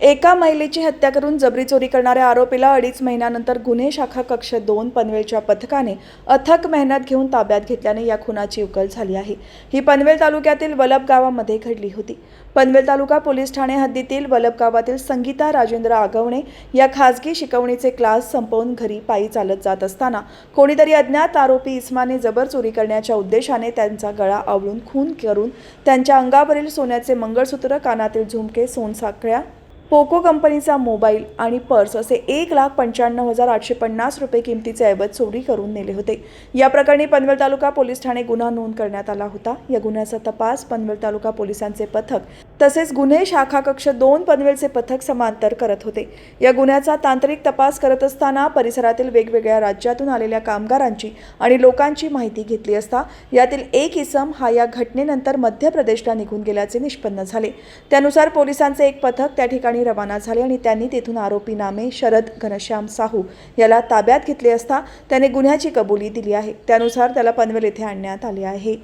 एका महिलेची हत्या करून जबरी चोरी करणाऱ्या आरोपीला अडीच महिन्यानंतर गुन्हे शाखा कक्ष दोन पनवेलच्या पथकाने अथक मेहनत घेऊन ताब्यात घेतल्याने या खुनाची उकल झाली आहे. ही पनवेल तालुक्यातील वलब गावामध्ये घडली होती. पनवेल तालुका पोलीस ठाणे हद्दीतील वलब गावातील संगीता राजेंद्र आगवणे या खासगी शिकवणीचे क्लास संपवून घरी पायी चालत जात असताना कोणीतरी अज्ञात आरोपी इस्माने जबर चोरी करण्याच्या उद्देशाने त्यांचा गळा आवळून खून करून त्यांच्या अंगावरील सोन्याचे मंगळसूत्र कानातील झुमके सोनसाखळ्या पोको कंपनीचा मोबाईल आणि पर्स असे एक लाख पंच्याण्णव हजार आठशे पन्नास रुपये किमतीचे ऐवज चोरी करून नेले होते. या प्रकरणी पनवेल तालुका पोलीस ठाणे गुन्हा नोंद करण्यात आला होता. या गुन्ह्याचा तपास पनवेल तालुका पोलिसांचे पथक तसेच गुन्हे शाखा कक्ष दोन पनवेलचे पथक समांतर करत होते. या गुन्ह्याचा तांत्रिक तपास करत असताना परिसरातील वेगवेगळ्या राज्यातून आलेल्या कामगारांची आणि लोकांची माहिती घेतली असता यातील एक इसम हा या घटनेनंतर मध्य प्रदेशला निघून गेल्याचे निष्पन्न झाले. त्यानुसार पोलिसांचे एक पथक त्या ठिकाणी ठिकाणी रवाना झाले आणि त्यांनी तेथून आरोपी नामे शरद घनश्याम साहू याला ताब्यात घेतले असता त्याने गुन्ह्याची कबुली दिली आहे. त्यानुसार त्याला पनवेल येथे आणण्यात आले आहे.